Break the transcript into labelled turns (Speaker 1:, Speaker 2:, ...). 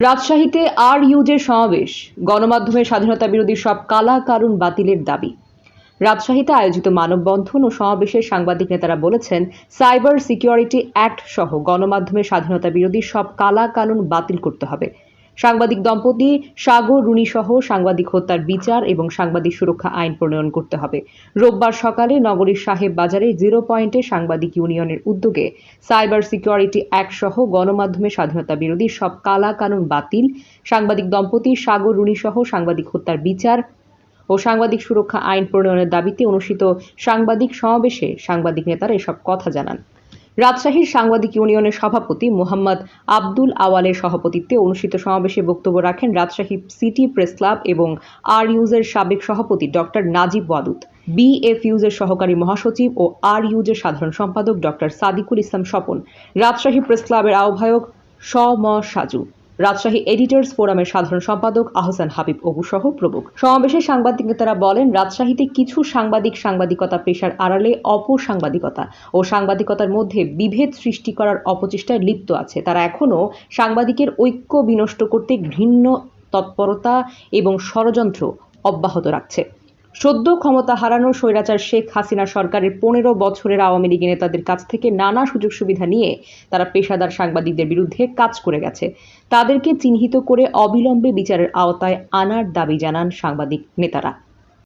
Speaker 1: রাজশাহীতে আর ইউজের সমাবেশ। গণমাধ্যমের স্বাধীনতা বিরোধী সব কালা কারণ বাতিলের দাবি। রাজশাহীতে আয়োজিত মানববন্ধন ও সমাবেশে সাংবাদিক নেতারা বলেছেন, সাইবার সিকিউরিটি অ্যাক্ট সহ গণমাধ্যমের স্বাধীনতা বিরোধী সব কালা কানুন বাতিল করতে হবে। সাংবাদিক দম্পতি সাগর, রুনি সহ সাংবাদিক হত্যার বিচার এবং সাংবাদিক সুরক্ষা আইন প্রণয়ন করতে হবে। রোববার সকালে নগরীর সাহেব বাজারে জিরো পয়েন্টে সাংবাদিক ইউনিয়নের উদ্যোগে সাইবার সিকিউরিটি অ্যাক্ট সহ গণমাধ্যমের স্বাধীনতা বিরোধী সব কালা কানুন বাতিল। সাংবাদিক দম্পতি সাগর, রুনি সহ সাংবাদিক হত্যার বিচার ও সাংবাদিক সুরক্ষা আইন প্রণয়নের দাবিতে অনুষ্ঠিত সাংবাদিক সমাবেশে সাংবাদিক নেতারা এসব কথা জানান। রাজশাহীর সাংবাদিক ইউনিয়নের সভাপতি মোহাম্মদ আব্দুল আওয়ালের সভাপতিত্বে অনুষ্ঠিত সমাবেশে বক্তব্য রাখেন রাজশাহী সিটি প্রেস ক্লাব এবং আর ইউজের সাবেক সভাপতি ডক্টর নাজিব ওয়াদুদ। বিএফইউজের সহকারী মহাসচিব ও আর ইউজের সাধারণ সম্পাদক ডক্টর সাদিকুল ইসলাম স্বপন। রাজশাহী প্রেস ক্লাবের আহ্বায়ক স ম সাজু। রাজশাহী এডিটর্স ফোরামের সাধারণ সম্পাদক আহসান হাবিব অবু সহ প্রমুখ। সমাবেশে সাংবাদিক নেতারা বলেন, রাজশাহীতে কিছু সাংবাদিক সাংবাদিকতা পেশার আড়ালে অপসাংবাদিকতা ও সাংবাদিকতার মধ্যে বিভেদ সৃষ্টি করার অপচেষ্টায় লিপ্ত আছে। তারা এখনও সাংবাদিকের ঐক্য বিনষ্ট করতে ঘৃণ্য তৎপরতা এবং ষড়যন্ত্র অব্যাহত রাখছে। সদ্য ক্ষমতা হারানো স্বৈরাচার শেখ হাসিনা সরকারের পনেরো বছরের আওয়ামী লীগ নেতাদের কাছ থেকে নানা সুযোগ সুবিধা নিয়ে তারা পেশাদার সাংবাদিকদের বিরুদ্ধে কাজ করে গেছে। তাদেরকে চিহ্নিত করে অবিলম্বে বিচারের আওতায় আনার দাবি জানান সাংবাদিক নেতারা।